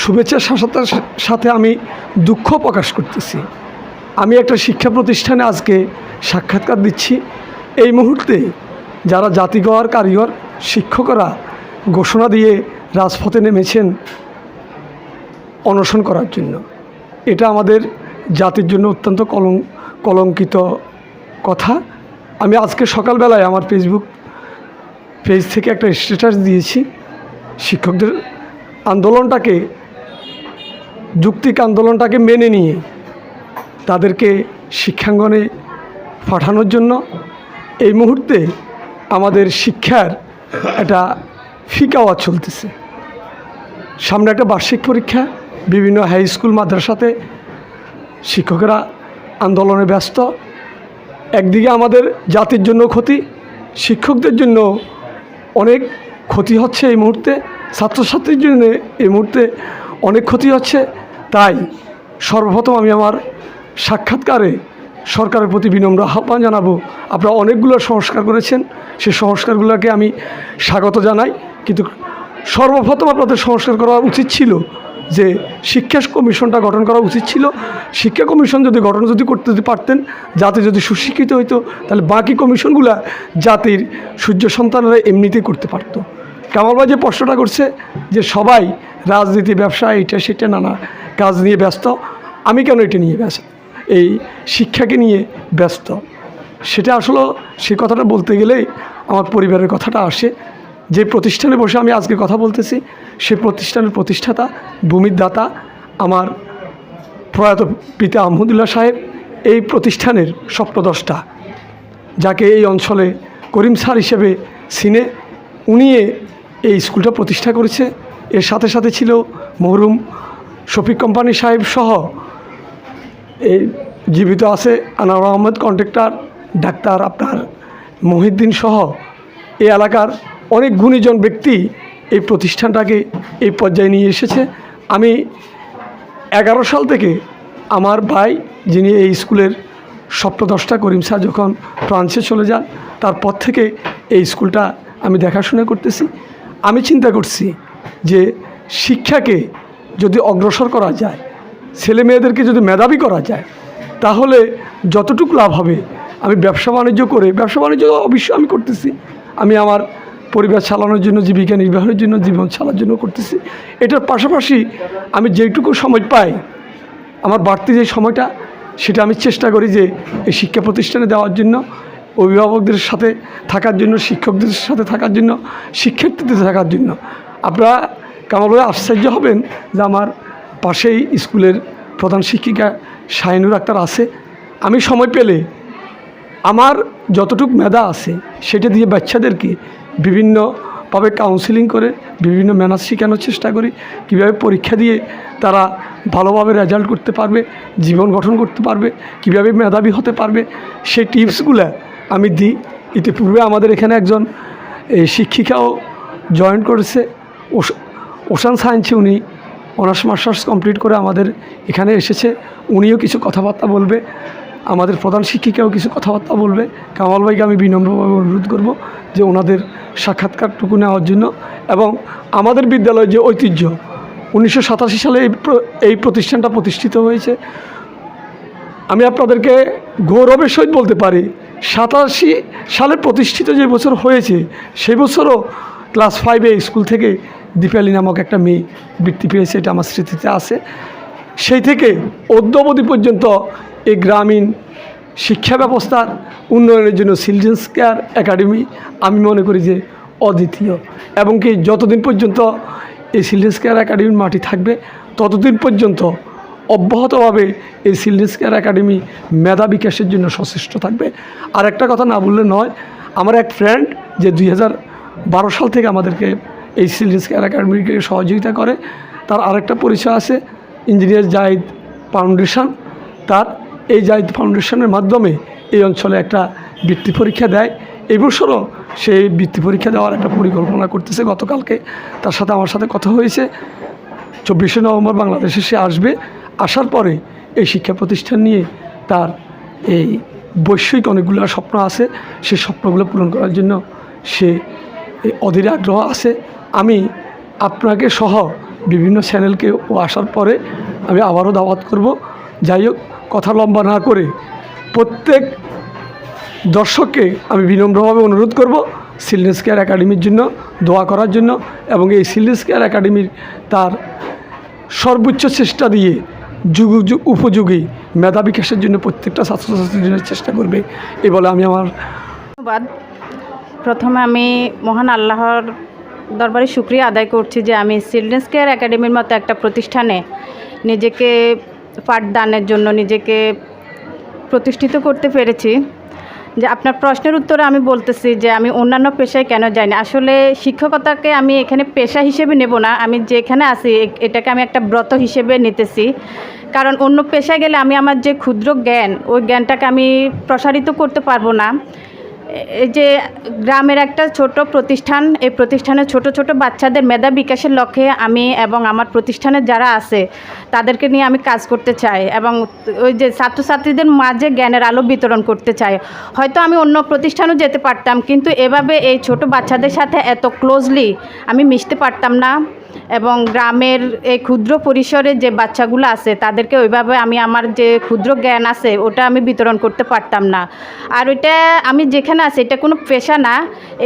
শুভেচ্ছার সাথে সাথে আমি দুঃখ প্রকাশ করতেছি। আমি একটা শিক্ষা প্রতিষ্ঠানে আজকে সাক্ষাৎকার দিচ্ছি। এই মুহূর্তে যারা জাতিগর কারিগর শিক্ষকরা ঘোষণা দিয়ে রাজপথে নেমেছেন অনশন করার জন্য। এটা আমাদের জাতির জন্য অত্যন্ত কলং, কলঙ্কিত কথা। আমি আজকে সকালবেলায় আমার ফেসবুক পেজ থেকে একটা স্ট্যাটাস দিয়েছি। শিক্ষকদের আন্দোলনটাকে যুক্তিক আন্দোলনটাকে মেনে নিয়ে তাদেরকে শিক্ষাঙ্গনে পাঠানোর জন্য এই মুহূর্তে আমাদের শিক্ষার একটা ফিকা আওয়াজ চলতেছে। সামনে একটা বার্ষিক পরীক্ষা, বিভিন্ন হাই স্কুল মাদ্রাসাতে শিক্ষকেরা আন্দোলনে ব্যস্ত। একদিকে আমাদের জাতির জন্য ক্ষতি, শিক্ষকদের জন্য অনেক ক্ষতি হচ্ছে এই মুহূর্তে, ছাত্রছাত্রীর জন্য এই মুহূর্তে অনেক ক্ষতি হচ্ছে। তাই সর্বপ্রথম আমি আমার সাক্ষাৎকারে সরকারের প্রতি বিনম্র আহ্বান জানাব। আপনারা অনেকগুলো সংস্কার করেছেন সেই সংস্কারগুলোকে আমি স্বাগত জানাই। কিন্তু সর্বপ্রথম আপনাদের সংস্কার করা উচিত ছিল যে শিক্ষা কমিশনটা গঠন করা উচিত ছিল। শিক্ষা কমিশন যদি গঠন যদি করতে যদি পারতেন, জাতি যদি সুশিক্ষিত হইতো, তাহলে বাকি কমিশনগুলা জাতির সূর্য সন্তানরা এমনিতেই করতে পারতো। কামাল যে প্রশ্নটা করছে যে সবাই রাজনীতি, ব্যবসা, এইটা সেটা নানা কাজ নিয়ে ব্যস্ত, আমি কেন এটা নিয়ে ব্যস্ত? এই শিক্ষাকে নিয়ে ব্যস্ত। সেটা আসলে সে কথাটা বলতে গেলেই আমার পরিবারের কথাটা আসে। যে প্রতিষ্ঠানে বসে আমি আজকে কথা বলতেছি, সে প্রতিষ্ঠানের প্রতিষ্ঠাতা, ভূমির দাতা, আমার প্রয়াত পিতা আহমদুল্লাহ সাহেব, এই প্রতিষ্ঠানের স্বপ্নদষ্টা যাকে এই অঞ্চলে করিম স্যার হিসেবে সিনে উনি এই স্কুলটা প্রতিষ্ঠা করেছে। এর সাথে সাথে ছিল মহরুম শফিক কোম্পানি সাহেব সহ এই জীবিত আছে আনোয়ার আহমেদ, কন্ট্রাক্টর, ডাক্তার আপনার মহিউদ্দিন সহ এই এলাকার অনেক গুণীজন ব্যক্তি এই প্রতিষ্ঠানটাকে এই পর্যায়ে নিয়ে এসেছে। আমি এগারো সাল থেকে আমার ভাই, যিনি এই স্কুলের সপ্তদশটা করিম স্যার যখন ফ্রান্সে চলে যান, তারপর থেকে এই স্কুলটা আমি দেখাশোনা করতেছি। আমি চিন্তা করছি যে শিক্ষাকে যদি অগ্রসর করা যায়, ছেলে মেয়েদেরকে যদি মেধাবী করা যায়, তাহলে যতটুকু লাভ হবে, আমি ব্যবসা বাণিজ্য করে, ব্যবসা বাণিজ্য অবশ্যই আমি করতেছি। আমি আমার পরিবার চালানোর জন্য, জীবিকা নির্বাহের জন্য, জীবন চালানোর জন্য করতেছি। এটার পাশাপাশি আমি যেটুকু সময় পাই, আমার বাড়তি যে সময়টা, সেটা আমি চেষ্টা করি যে এই শিক্ষা প্রতিষ্ঠানে দেওয়ার জন্য। অভিভাবকদের সাথে থাকার জন্য, শিক্ষকদের সাথে থাকার জন্য, শিক্ষার্থীদের থাকার জন্য। আপনারা কেমনভাবে আশ্চর্য হবেন যে আমার পাশেই স্কুলের প্রধান শিক্ষিকা শাহিনুর আক্তার আছে। আমি সময় পেলে আমার যতটুক মেধা আছে, সেটা দিয়ে বাচ্চাদেরকে বিভিন্নভাবে কাউন্সিলিং করে, বিভিন্ন ম্যানাজ শেখানোর চেষ্টা করি। কীভাবে পরীক্ষা দিয়ে তারা ভালোভাবে রেজাল্ট করতে পারবে, জীবন গঠন করতে পারবে, কীভাবে মেধাবী হতে পারবে, সেই টিপসগুলো আমি দিই ইতিপূর্বে আমাদের এখানে একজন এই শিক্ষিকাও জয়েন করেছে। ওশান সায়েন্সে উনি অনার্স মাস্টার্স কমপ্লিট করে আমাদের এখানে এসেছে। উনিও কিছু কথাবার্তা বলবে। আমাদের প্রধান শিক্ষিকাও কিছু কথাবার্তা বলবে। কামাল ভাইকে আমি বিনম্রভাবে অনুরোধ করব যে ওনাদের সাক্ষাৎকারটুকু নেওয়ার জন্য। এবং আমাদের বিদ্যালয়ের যে ঐতিহ্য, উনিশশো সাতাশি সালে এই এই প্রতিষ্ঠানটা প্রতিষ্ঠিত হয়েছে। আমি আপনাদেরকে গৌরবের সহিত বলতে পারি সাতাশি সালে প্রতিষ্ঠিত যে বছর হয়েছে, সেই বছরও ক্লাস ফাইভে স্কুল থেকে দীপালি নামক একটা মেয়ে বৃত্তি পেয়েছে, এটা আমার স্মৃতিতে আছে। সেই থেকে অদ্যবধি পর্যন্ত এই গ্রামীণ শিক্ষা ব্যবস্থার উন্নয়নের জন্য চিলড্রেন্স কেয়ার একাডেমি আমি মনে করি যে অদ্বিতীয়। এবং কি যতদিন পর্যন্ত এই চিলড্রেন্স কেয়ার একাডেমির মাটি থাকবে, ততদিন পর্যন্ত অব্যাহতভাবে এই চিলড্রেন্স কেয়ার একাডেমি মেধা বিকাশের জন্য সচেষ্ট থাকবে। আর একটা কথা না বললে নয়, আমার এক ফ্রেন্ড যে দুই বারো সাল থেকে আমাদেরকে এই চিলড্রেন্স কেয়ার একাডেমিকে সহযোগিতা করে, তার আরেকটা পরিচয় আছে, ইঞ্জিনিয়ার জাহিদ ফাউন্ডেশন। তার এই জাহিদ ফাউন্ডেশনের মাধ্যমে এই অঞ্চলে একটা বৃত্তি পরীক্ষা দেয়। এই বছরও সেই বৃত্তি পরীক্ষা দেওয়ার একটা পরিকল্পনা করতেছে গতকালকে। তার সাথে আমার সাথে কথা হয়েছে। চব্বিশে নভেম্বর বাংলাদেশে সে আসবে। আসার পরে এই শিক্ষা প্রতিষ্ঠান নিয়ে তার এই বৈশ্বিক অনেকগুলো স্বপ্ন আছে। সে স্বপ্নগুলো পূরণ করার জন্য সে অধীর আগ্রহ আছে। আমি আপনাকে সহ বিভিন্ন চ্যানেলকে ও আসার পরে আমি আবারও দাওয়াত করব। যাই হোক, কথা লম্বা না করে প্রত্যেক দর্শককে আমি বিনম্রভাবে অনুরোধ করব চিলড্রেন্স কেয়ার একাডেমির জন্য দোয়া করার জন্য এবং এই চিলড্রেন্স কেয়ার একাডেমির তার সর্বোচ্চ চেষ্টা দিয়ে যুগ যুগ উপযোগী মেধা বিকাশের জন্য প্রত্যেকটা ছাত্রছাত্রীর জন্য চেষ্টা করবে, এ বলে আমি আমার ধন্যবাদ। প্রথমে আমি মহান আল্লাহর দরবারে সুক্রিয়া আদায় করছি যে আমি চিলড্রেন্স কেয়ার একাডেমির মতো একটা প্রতিষ্ঠানে নিজেকে পাঠদানের জন্য নিজেকে প্রতিষ্ঠিত করতে পেরেছি। যে আপনার প্রশ্নের উত্তরে আমি বলতেছি যে আমি অন্যান্য পেশায় কেন যাই না। আসলে শিক্ষকতাকে আমি এখানে পেশা হিসেবে নেব না। আমি যেখানে আছি এটাকে আমি একটা ব্রত হিসেবে নিতেছি। কারণ অন্য পেশায় গেলে আমি আমার যে ক্ষুদ্র জ্ঞান, ওই জ্ঞানটাকে আমি প্রসারিত করতে পারব না। যে গ্রামের একটা ছোট প্রতিষ্ঠান, এই প্রতিষ্ঠানে ছোট ছোট বাচ্চাদের মেধা বিকাশের লক্ষ্যে আমি এবং আমার প্রতিষ্ঠানের যারা আছে, তাদেরকে নিয়ে আমি কাজ করতে চাই এবং ওই যে ছাত্রছাত্রীদের মাঝে জ্ঞানের আলো বিতরণ করতে চাই। হয়তো আমি অন্য প্রতিষ্ঠানেও যেতে পারতাম, কিন্তু এভাবে এই ছোট বাচ্চাদের সাথে এত ক্লোজলি আমি মিশতে পারতাম না। এবং গ্রামের এই ক্ষুদ্র পরিসরে যে বাচ্চাগুলো আছে, তাদেরকে ওইভাবে আমি আমার যে ক্ষুদ্র জ্ঞান আছে, ওটা আমি বিতরণ করতে পারতাম না। আর ওইটা আমি যেখানে আছি, এটা কোনো পেশা না,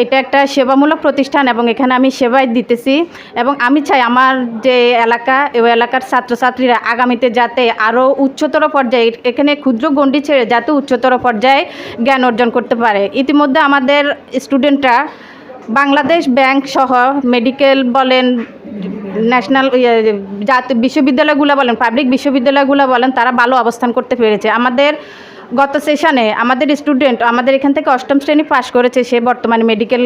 এটা একটা সেবামূলক প্রতিষ্ঠান এবং এখানে আমি সেবাই দিতেছি। এবং আমি চাই আমার যে এলাকা ওই এলাকার ছাত্রছাত্রীরা আগামীতে যাতে আরও উচ্চতর পর্যায়ে, এখানে ক্ষুদ্র গণ্ডি ছেড়ে যাতে উচ্চতর পর্যায়ে জ্ঞান অর্জন করতে পারে। ইতিমধ্যে আমাদের স্টুডেন্টরা বাংলাদেশ ব্যাংক সহ মেডিকেল বলেন ন্যাশনাল ইয়ে, জাতীয় বিশ্ববিদ্যালয়গুলো বলেন পাবলিক বিশ্ববিদ্যালয়গুলো বলেন তারা ভালো অবস্থান করতে পেরেছে। আমাদের গত সেশনে আমাদের স্টুডেন্ট আমাদের এখান থেকে অষ্টম শ্রেণি পাশ করেছে সে বর্তমানে মেডিকেল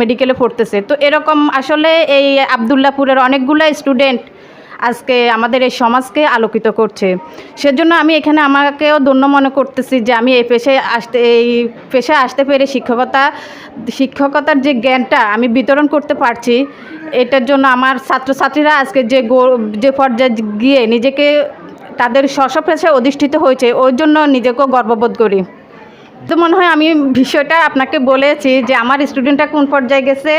মেডিকেলে পড়তেছে। তো এরকম আসলে এই আবদুল্লাপুরের অনেকগুলো স্টুডেন্ট আজকে আমাদের এই সমাজকে আলোকিত করছে। সেজন্য আমি এখানে আমাকেও ধন্য মনে করতেছি যে আমি এই পেশায় আসতে, এই পেশায় আসতে পেরে শিক্ষকতা, শিক্ষকতার যে জ্ঞানটা আমি বিতরণ করতে পারছি, এটার জন্য আমার ছাত্রছাত্রীরা আজকে যে যে পর্যায়ে গিয়ে নিজেকে তাদের স্ব পেশায় অধিষ্ঠিত হয়েছে, ওই জন্য নিজেকেও গর্ববোধ করি। তো মনে হয় আমি বিষয়টা আপনাকে বলেছি যে আমার স্টুডেন্টটা কোন পর্যায়ে গেছে?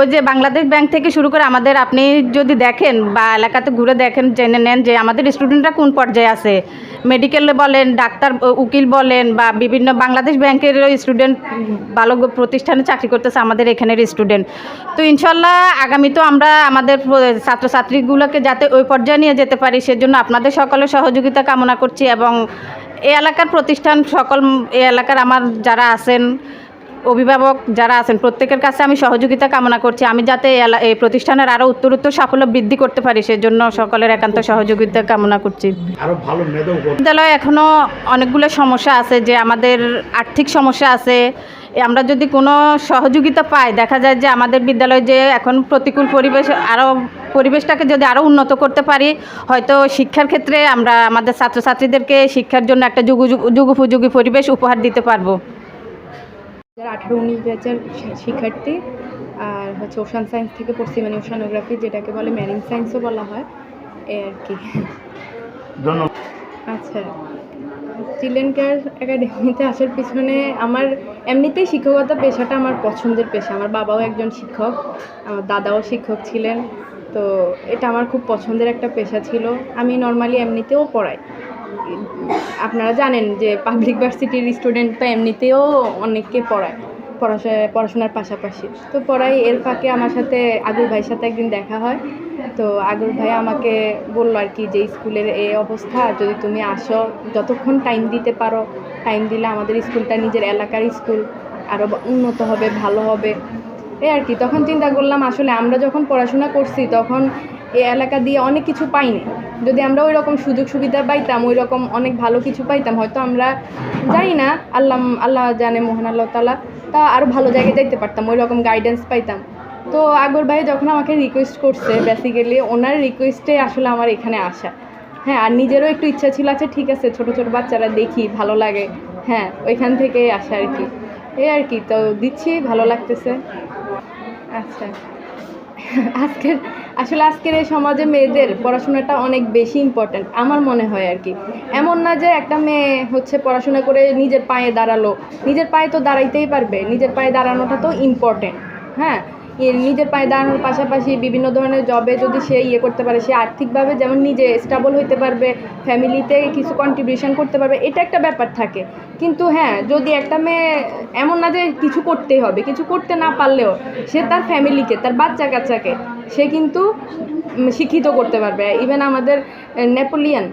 ওই যে বাংলাদেশ ব্যাংক থেকে শুরু করে আমাদের আপনি যদি দেখেন বা এলাকাতে ঘুরে দেখেন, জেনে নেন যে আমাদের স্টুডেন্টরা কোন পর্যায়ে আছে। মেডিকেল বলেন, ডাক্তার উকিল বলেন বা বিভিন্ন বাংলাদেশ ব্যাংকের স্টুডেন্ট ভালো প্রতিষ্ঠানে চাকরি করতেছে আমাদের এখানের স্টুডেন্ট। তো ইনশাল্লাহ আগামী তো আমরা আমাদের ছাত্রছাত্রীগুলোকে যাতে ওই পর্যায়ে নিয়ে যেতে পারি, সেজন্য আপনাদের সকলের সহযোগিতা কামনা করছি এবং এই এলাকার প্রতিষ্ঠান সকল এই এলাকার আমার যারা আছেন অভিভাবক যারা আছেন প্রত্যেকের কাছে আমি সহযোগিতা কামনা করছি। আমি যাতে এই এলা- এই প্রতিষ্ঠানের আরও উত্তরোত্তর সাফল্য বৃদ্ধি করতে পারি সেজন্য সকলের একান্ত সহযোগিতা কামনা করছি। বিদ্যালয়ে এখনও অনেকগুলো সমস্যা আছে যে আমাদের আর্থিক সমস্যা আছে। আমরা যদি কোনো সহযোগিতা পাই দেখা যায় যে আমাদের বিদ্যালয়ে যে এখন প্রতিকূল পরিবেশ আরও পরিবেশটাকে যদি আরও উন্নত করতে পারি হয়তো শিক্ষার ক্ষেত্রে আমরা আমাদের ছাত্রছাত্রীদেরকে শিক্ষার জন্য একটা যুগ যুগোপযোগী পরিবেশ উপহার দিতে পারব। যারা আঠারো উনিশ ব্যাচের শিক্ষার্থী আর হচ্ছে ওশান সায়েন্স থেকে পড়ছি মানে ওশানোগ্রাফি যেটাকে বলে ম্যারিন সায়েন্সও বলা হয় এই আর কি। আচ্ছা চিলড্রেন কেয়ার একাডেমিতে আসার পিছনে আমার এমনিতেই শিক্ষকতা পেশাটা আমার পছন্দের পেশা। আমার বাবাও একজন শিক্ষক আমার দাদাও শিক্ষক ছিলেন তো এটা আমার খুব পছন্দের একটা পেশা ছিল। আমি নর্মালি এমনিতেও পড়াই। আপনারা জানেন যে পাবলিক ভার্সিটির স্টুডেন্ট তো এমনিতেও অনেককে পড়ায় পড়াশোনা পড়াশোনার পাশাপাশি। তো পড়াই এর ফাঁকে আমার সাথে আগুর ভাইয়ের সাথে একদিন দেখা হয়। তো আগুর ভাই আমাকে বলল আর কি যে, স্কুলের এই অবস্থা, যদি তুমি আসো, যতক্ষণ টাইম দিতে পারো টাইম দিলে আমাদের স্কুলটা নিজের এলাকার স্কুল আরও উন্নত হবে, ভালো হবে। এই আর কি, তখন চিন্তা করলাম আসলে আমরা যখন পড়াশোনা করছি, তখন এই এলাকা দিয়ে অনেক কিছু পাইনি। যদি আমরা ওই রকম সুযোগ সুবিধা পাইতাম, ওই রকম অনেক ভালো কিছু পাইতাম, হয়তো আমরা জানি না, আল্লাহ আল্লাহ জানে মোহন আল্লাহ তালা তা আরও ভালো জায়গায় যাইতে পারতাম, ওই রকম গাইডেন্স পাইতাম। তো আকবর ভাই যখন আমাকে রিকোয়েস্ট করছে বেসিক্যালি ওনার রিকোয়েস্টে আসলে আমার এখানে আসা। হ্যাঁ আর নিজেরও একটু ইচ্ছা ছিল আছে ঠিক আছে, ছোট ছোট বাচ্চারা দেখি, ভালো লাগে। হ্যাঁ ওইখান থেকে আসা আর কি। এই আর কি, তো দিচ্ছি, ভালো লাগতেছে। আচ্ছা। আজকের আসলে আজকের এই সমাজে মেয়েদের পড়াশোনাটা অনেক বেশি ইম্পর্ট্যান্ট আমার মনে হয় আর কি। এমন না যে একটা মেয়ে হচ্ছে পড়াশোনা করে নিজের পায়ে দাঁড়াল, নিজের পায়ে তো দাঁড়াইতেই পারবে, নিজের পায়ে দাঁড়ানোটা তো ইম্পর্ট্যান্ট হ্যাঁ? নিজের পায়ে দাঁড়ানোর পাশাপাশি বিভিন্ন ধরনের জবে যদি সে ইয়ে করতে পারে, সে আর্থিকভাবে যেমন নিজে স্টেবল হইতে পারবে ফ্যামিলিতে কিছু কন্ট্রিবিউশন করতে পারবে, এটা একটা ব্যাপার থাকে। কিন্তু হ্যাঁ যদি একটা মেয়ে এমন না যে কিছু করতেই হবে, কিছু করতে না পারলেও সে তার ফ্যামিলিকে তার বাচ্চা কাচ্চাকে সে কিন্তু শিক্ষিত করতে পারবে। ইভেন আমাদের নেপোলিয়ান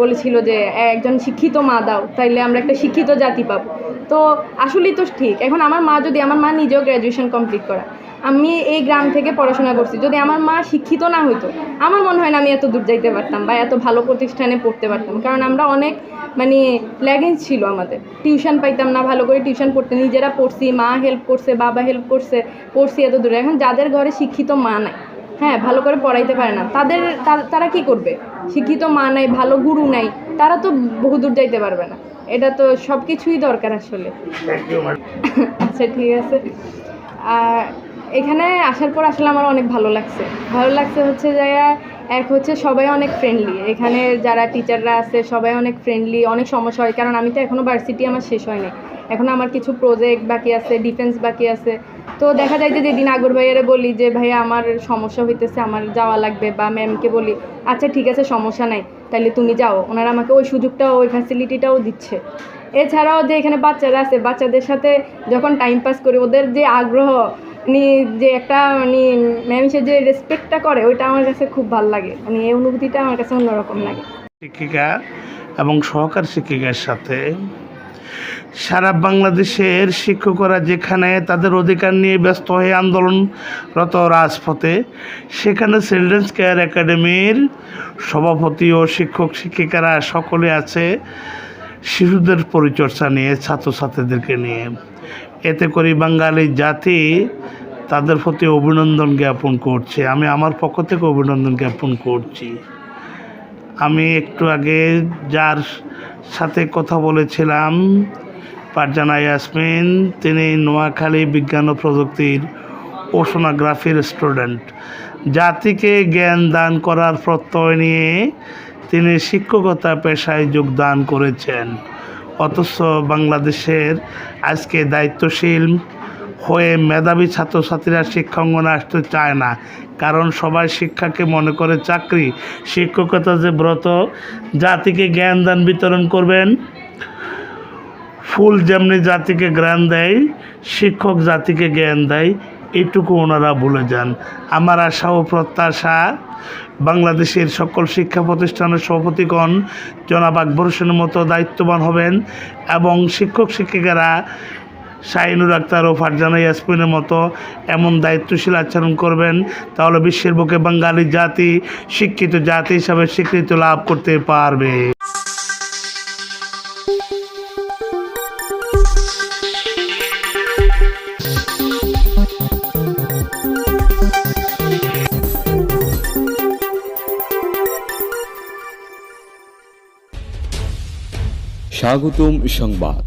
বলেছিল যে একজন শিক্ষিত মা দাও, তাইলে আমরা একটা শিক্ষিত জাতি পাবো। তো আসলেই তো ঠিক। এখন আমার মা যদি, আমার মা নিজেও গ্র্যাজুয়েশন কমপ্লিট করা। আমি এই গ্রাম থেকে পড়াশোনা করছি। যদি আমার মা শিক্ষিত না হতো আমার মনে হয় না আমি এত দূর যাইতে পারতাম বা এত ভালো প্রতিষ্ঠানে পড়তে পারতাম। কারণ আমরা অনেক মানে ল্যাগেন্স ছিল আমাদের। টিউশন পাইতাম না ভালো করে টিউশন পড়তে। নিজেরা পড়ছি মা হেল্প করছে বাবা হেল্প করছে পড়ছি এত দূরে। এখন যাদের ঘরে শিক্ষিত মা নাই হ্যাঁ ভালো করে পড়াইতে পারে না তাদের তারা কি করবে? শিক্ষিত মা নাই ভালো গুরু নাই তারা তো বহু দূর যাইতে পারবে না। এটা তো সব কিছুই দরকার আসলে। আচ্ছা ঠিক আছে। আর এখানে আসার পর আসলে আমার অনেক ভালো লাগছে। ভালো লাগছে হচ্ছে জায়গা এক হচ্ছে সবাই অনেক ফ্রেন্ডলি এখানে যারা টিচাররা আছে, সবাই অনেক ফ্রেন্ডলি অনেক সমস্যা হয়। কারণ আমি তো এখনও ভার্সিটি আমার শেষ হয়নি। এখন আমার কিছু প্রজেক্ট বাকি আছে ডিফেন্স বাকি আছে। তো দেখা যায় যে, যেদিন আগর ভাইয়ারে বলি যে ভাইয়া আমার সমস্যা হইতেছে, আমার যাওয়া লাগবে বা ম্যামকে বলি আচ্ছা ঠিক আছে, সমস্যা নাই তাহলে তুমি যাও। ওনারা আমাকে ওই সুযোগটাও, ওই ফ্যাসিলিটিটাও দিচ্ছে। এছাড়াও যে, এখানে বাচ্চারা আছে, বাচ্চাদের সাথে যখন টাইম পাস করি, ওদের যে আগ্রহ মানে যে একটা মানে ম্যাম যে রেসপেক্টটা করে, ওইটা আমার কাছে খুব ভালো লাগে। মানে এই অনুভূতিটা আমার কাছে অন্যরকম লাগে। শিক্ষিকা এবং সহকার শিক্ষিকার সাথে সারা বাংলাদেশের শিক্ষকরা যেখানে তাদের অধিকার নিয়ে ব্যস্ত হয়ে আন্দোলনরত রাজপথে, সেখানে চিলড্রেন্স কেয়ার একাডেমির সভাপতি ও শিক্ষক শিক্ষিকারা সকলে আছে। শিশুদের পরিচর্যা নিয়ে, ছাত্রছাত্রীদেরকে নিয়ে। এতে করে বাঙালি জাতি তাদের প্রতি অভিনন্দন জ্ঞাপন করছে। আমি আমার পক্ষ থেকে অভিনন্দন জ্ঞাপন করছি। আমি একটু আগে যার সাথে কথা বলেছিলাম, পারজানা ইয়াসমিন, তিনি নোয়াখালী বিজ্ঞান ও প্রযুক্তির ওশোনোগ্রাফির স্টুডেন্ট। জাতিকে জ্ঞান দান করার প্রত্যয় নিয়ে তিনি শিক্ষকতা পেশায় যোগদান করেছেন। অথচ বাংলাদেশের আজকে দায়িত্বশীল হয়ে মেধাবী ছাত্রছাত্রীরা শিক্ষাঙ্গনে আসতে চায় না। কারণ সবাই শিক্ষাকে মনে করে চাকরি। শিক্ষকতা যে ব্রত, জাতিকে জ্ঞান দান বিতরণ করবেন, ফুল যেমনি জাতিকে জ্ঞান দেয়, শিক্ষক জাতিকে জ্ঞান দেয় এইটুকু ওনারা ভুলে যান। আমার আশা ও প্রত্যাশা, বাংলাদেশের সকল শিক্ষা প্রতিষ্ঠানের সভাপতিগণ জনাব আকবর হোসেনের মতো দায়িত্ববান হবেন এবং শিক্ষক শিক্ষিকারা শাহিনুর আক্তার ও ফারজানা ইয়াসমিনের মতো এমন দায়িত্বশীল আচরণ করবেন, তাহলে বিশ্বের বুকে বাঙালি জাতি, শিক্ষিত জাতি হিসাবে স্বীকৃতি লাভ করতে পারবে। স্বাগতম সংবাদ।